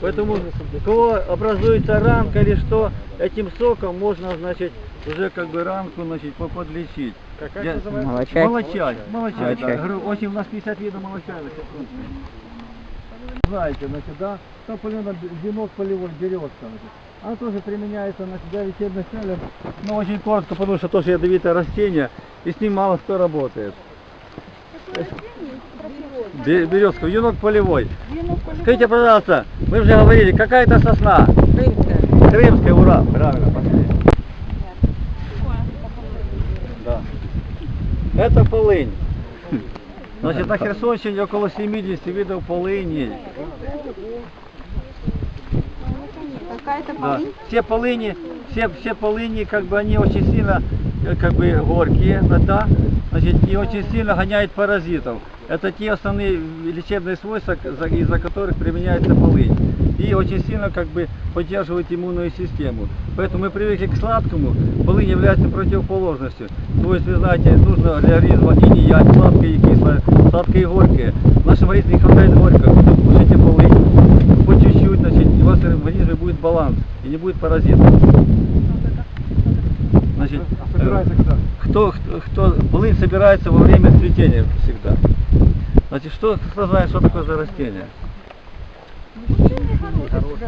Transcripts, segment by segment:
Поэтому у кого образуется ранка или что, этим соком можно, значит, уже как бы ранку, значит, по- подлечить. Как Я- называется? Молочай. Молочай, молочай, Молочай. да. Очень у нас 50 видов молочая. Знаете, значит, да, тополино, венок полевой, березка, значит. Она тоже применяется на для лечебных целях, но очень коротко, потому что тоже ядовитое растение, и с ним мало кто работает. Бе- Березка, венок полевой. Скажите, пожалуйста, мы уже говорили, какая это сосна? Крымская, ура, правильно, пошли. Да. Это полынь. Значит, на Херсонщине около 70 видов полыни. Какая-то Да. Все полыни, все, все полыни, как бы они очень сильно, э, как бы горькие, да, значит, и очень сильно гоняют паразитов. Это те основные лечебные свойства, из-за которых применяется полынь. И очень сильно как бы поддерживает иммунную систему. Поэтому мы привыкли к сладкому, полынь является противоположностью. То есть, вы знаете, нужно для организма и не ять сладкое и кислое, сладкое и горькое. В нашем организме не хватает горького, поэтому кушайте полынь по чуть-чуть, значит, у вас в организме будет баланс и не будет паразитов. Значит, А собирается э, когда? кто, кто, кто полынь собирается во время цветения всегда. Значит, что, кто знает, что такое за растение?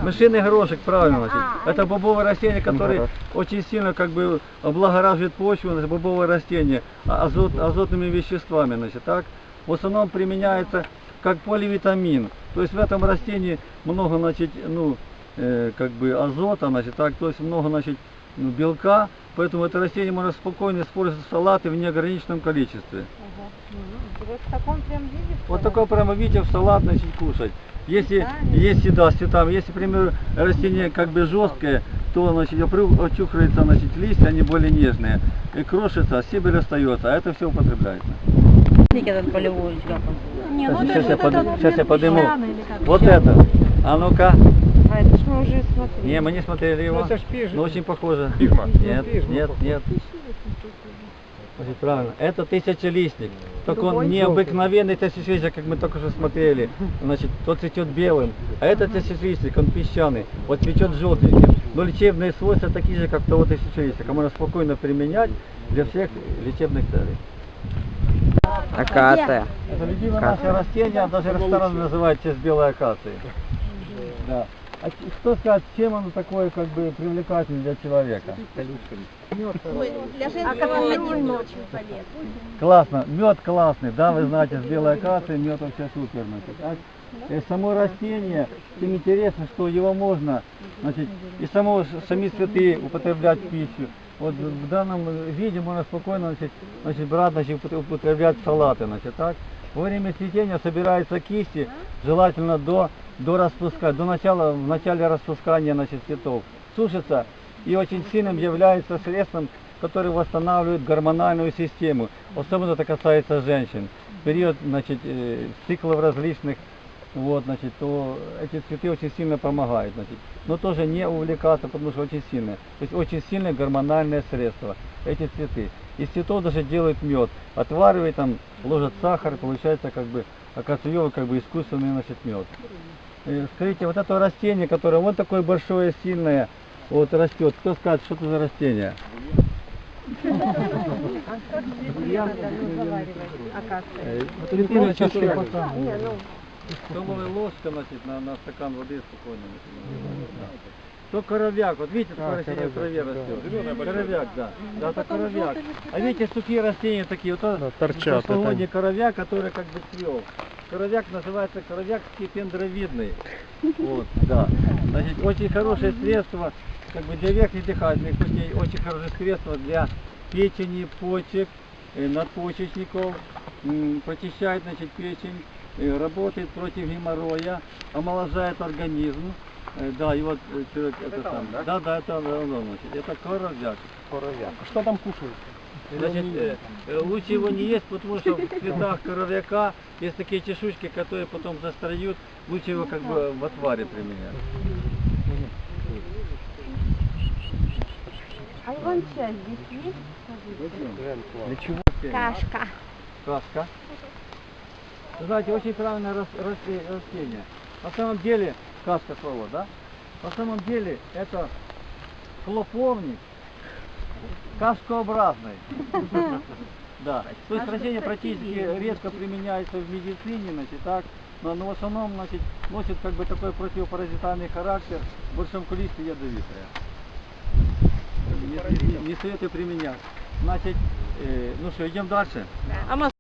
Мышиный горошек, правильно, значит. Это бобовое растение, которое очень сильно как бы облагораживает почву, значит, бобовое растение а- азот, азотными веществами, значит, так. В основном применяется как поливитамин. То есть в этом растении много, значит, ну, э, как бы азота, значит, так, то есть много, значит, белка, поэтому это растение можно спокойно использовать в салаты в неограниченном количестве. Вот в таком прям виде? Вот такое прямо видите в салат значит кушать. Если, если да, с цветами, если, к примеру, растение как бы жесткое, то значит очухивается значит листья, они более нежные, и крошится, а стебель остается, а это все употребляется. Не, Сейчас, ну сейчас я, под- сейчас я подниму. Вот это. А ну-ка. А это ж мы уже смотрели. Не, мы не смотрели его. Ну, это ж пиж- Но очень похоже. Пигма. Нет, Ну, пижма нет, похоже. нет. Значит, правильно. Это тысячелистник. Только Другой? он необыкновенный тысячелистник, как мы только что смотрели. Значит, тот цветет белым. А этот тысячелистник, он песчаный. Вот цветет желтеньким. Но лечебные свойства такие же, как того тысячелистника. Можно спокойно применять для всех лечебных целей. Акация. Это любимое наше растение, даже ресторан называют в честь белой акации. Да. А что сказать, чем оно такое как бы привлекательно для человека? Для женского один очень полезно. Классно, мед классный, да, вы знаете, с белой акацией мед вообще супер. Значит, так? И само растение, тем интересно, что его можно, значит, и само, сами цветы употреблять в пищу. Вот в данном виде можно спокойно значит, значит, брать, значит, упот- употреблять салаты, значит, так. Во время цветения собираются кисти, желательно до, до распуска, до начала, в начале распускания значит, цветов. Сушится и очень сильным является средством, которое восстанавливает гормональную систему. Особенно это касается женщин. В период значит, э, циклов различных, вот, значит, то эти цветы очень сильно помогают. Значит. Но тоже не увлекаться, потому что очень сильные. То есть очень сильное гормональное средство, эти цветы. Из цветов даже делают мед. Отваривают там, ложат сахар, получается как бы акациевый, как бы искусственный значит, мед. Э, Скажите, вот это растение, которое вот такое большое, сильное, вот растет. Кто скажет, что это за растение? Значит, Столовая ложка, значит, на, на стакан воды спокойно. То коровяк, вот видите, такое А, растение в траве да. растет. Коровяк, да. Да, это коровяк. А видите, сухие растения такие, вот Да, это торчат, это- коровяк, который как бы цвел. Коровяк называется коровяк стипендровидный. Вот, да. Значит, очень хорошее средство, как бы для верхних дыхательных путей, очень хорошее средство для печени, почек, э, надпочечников, прочищает, значит, печень, э, работает против геморроя, омоложает организм. Э, Да, и вот э, человек это, сам. Да, да, это оно, значит, это коровяк. А что там кушают? Значит, э, э, лучше его не есть, потому что в цветах коровяка есть такие чешуйки, которые потом застроют. Лучше его как бы в отваре применять. А иван-чай здесь есть? Для чего? Кашка. Каска. Вы знаете, очень правильное рас- рас- растение. На самом деле, кашка свобод, да? На самом деле это хлоповник кашкообразный. Да. То есть растение практически редко применяется в медицине, значит, так, но, но в основном, значит, носит как бы такой противопаразитарный характер, в большом количестве ядовитое. Не, не- не советую применять. Значит, э, ну что, идем дальше. А